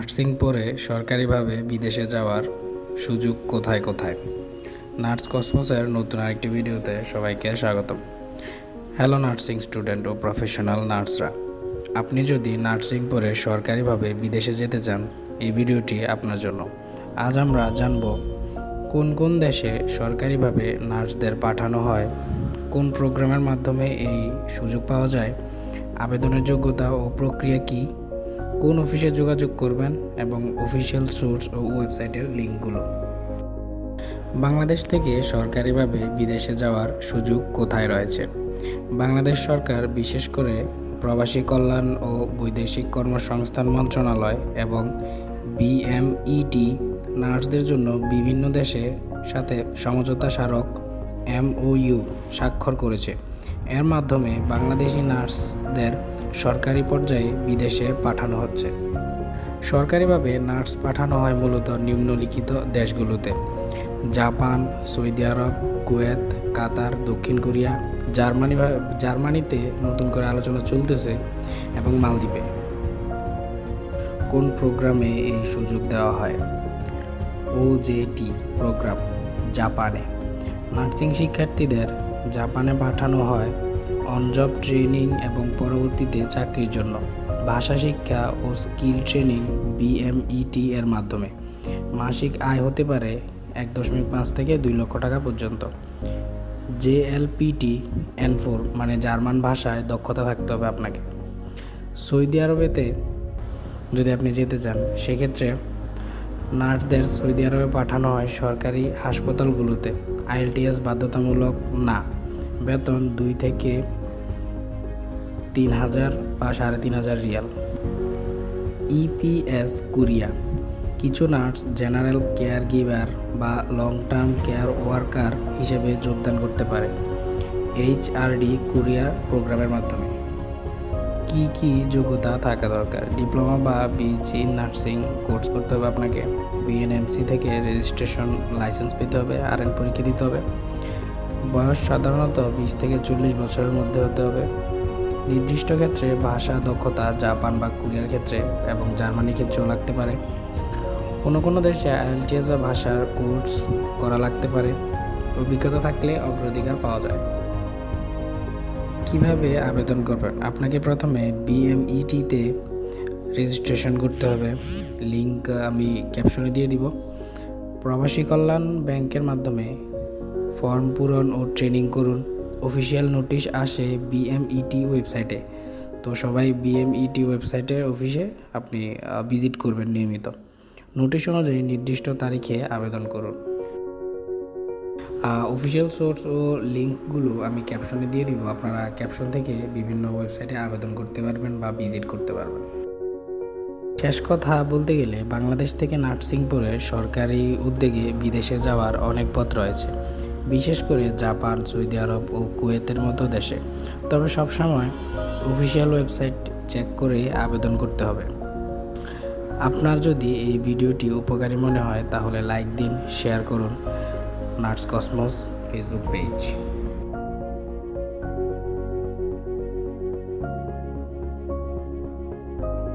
Nursing পরে সরকারিভাবে বিদেশে যাওয়ার সুযোগ কোথায় কোথায়? নার্স কসমোসের নতুন আরেকটি ভিডিওতে সবাইকে স্বাগতম। হ্যালো নার্সিং স্টুডেন্ট ও প্রফেশনাল নার্সরা, আপনি যদি নার্সিং পরে সরকারিভাবে বিদেশে যেতে চান, এই ভিডিওটি আপনার জন্য। আজ আমরা জানব কোন কোন দেশে সরকারিভাবে নার্সদের পাঠানো হয়, কোন প্রোগ্রামের মাধ্যমে এই সুযোগ পাওয়া যায়, আবেদনের যোগ্যতা ও প্রক্রিয়া কী কোন অফিসে যোগাযোগ করবেন এবং অফিসিয়াল সোর্স ও ওয়েবসাইটের লিঙ্কগুলো? বাংলাদেশ থেকে সরকারিভাবে বিদেশে যাওয়ার সুযোগ কোথায় রয়েছে? বাংলাদেশ সরকার বিশেষ করে প্রবাসী কল্যাণ ও বৈদেশিক কর্মসংস্থান মন্ত্রণালয় এবং বিএমইটি নার্সদের জন্য বিভিন্ন দেশের সাথে সমঝোতা স্মারক এমওইউ স্বাক্ষর করেছে। এর মাধ্যমে বাংলাদেশি নার্সদের সরকারি পর্যায়ে বিদেশে পাঠানো হচ্ছে। সরকারিভাবে নার্স পাঠানো হয় মূলত নিম্নলিখিত দেশগুলোতে। Japan, Saudi Arab, Kuwait, Qatar, দক্ষিণ কোরিয়া, জার্মানি জার্মানিতে নতুন করে আলোচনা চলতেছে এবং মালদ্বীপে। কোন প্রোগ্রামে এই সুযোগ দেওয়া হয়? ওজেটি প্রোগ্রাম, জাপানে। নার্সিং শিক্ষার্থীদের জাপানে পাঠানো হয় অনজব ট্রেনিং এবং পরবর্তীতে চাকরির জন্য। ভাষা শিক্ষা ও স্কিল ট্রেনিং বিএমইটি এর মাধ্যমে। মাসিক আয় হতে পারে এক দশমিক পাঁচ থেকে দুই লক্ষ টাকা পর্যন্ত। জেএলপিটি এন ফোর মানে জার্মান ভাষায় দক্ষতা থাকতে হবে আপনাকে। সৌদি আরবেতে যদি আপনি যেতে চান, সেক্ষেত্রে নার্সদের সৌদি আরবে পাঠানো হয় সরকারি হাসপাতালগুলোতে। আইএলটিএস বাধ্যতামূলক না। বেতন দুই থেকে তিন হাজার বা সাড়ে তিন হাজার রিয়াল। EPS Korea. কিছু নার্স, জেনারেল কেয়ার গিভার বা লং টার্ম কেয়ার ওয়ার্কার হিসেবে যোগদান করতে পারে। এইচআরডি কুরিয়ার প্রোগ্রামের মাধ্যমে। কি কি যোগ্যতা থাকা দরকার? ডিপ্লোমা বা বিএসসি নার্সিং কোর্স করতে হবে আপনাকে। বিএনএমসি থেকে রেজিস্ট্রেশন লাইসেন্স পেতে হবে আর এন পরীক্ষা দিতে হবে। বয়স সাধারণত বিশ থেকে চল্লিশ বছরের মধ্যে হতে হবে। নির্দিষ্ট ক্ষেত্রে ভাষা দক্ষতা, জাপান বা কোরিয়ার ক্ষেত্রে এবং জার্মানি ক্ষেত্রেও লাগতে পারে। কোনো কোনো দেশে আইএলটিএস বা ভাষার কোর্স করা লাগতে পারে। অভিজ্ঞতা থাকলে অগ্রাধিকার পাওয়া যায়। কীভাবে আবেদন করবেন? আপনাকে প্রথমে বিএমইটিতে রেজিস্ট্রেশন করতে হবে। লিংক আমি ক্যাপশনে দিয়ে দিব। প্রবাসী কল্যাণ ব্যাংকের মাধ্যমে ফর্ম পূরণ ও ট্রেনিং করুন। অফিসিয়াল নোটিশ আসে বিএমইটি ওয়েবসাইটে তো সবাই বিএমইটি ওয়েবসাইটের অফিসে আপনি ভিজিট করবেন নিয়মিত। নোটিশ অনুযায়ী নির্দিষ্ট তারিখে আবেদন করুন। অফিসিয়াল সোর্স ও লিঙ্কগুলো আমি ক্যাপশনে দিয়ে দিব। আপনারা ক্যাপশন থেকে বিভিন্ন ওয়েবসাইটে আবেদন করতে পারবেন বা ভিজিট করতে পারবেন। শেষ কথা বলতে গেলে, বাংলাদেশ থেকে নার্সিং পড়ে সরকারি উদ্যোগে বিদেশে যাওয়ার অনেক পথ রয়েছে। বিশেষ করে জাপান, সৌদি আরব ও কুয়েতের মতো দেশে। তবে সবসময় অফিসিয়াল ওয়েবসাইট চেক করে আবেদন করতে হবে। আপনার যদি এই ভিডিওটি উপকারী মনে হয়, তাহলে লাইক দিন শেয়ার করুন। Nurse Cosmos Facebook page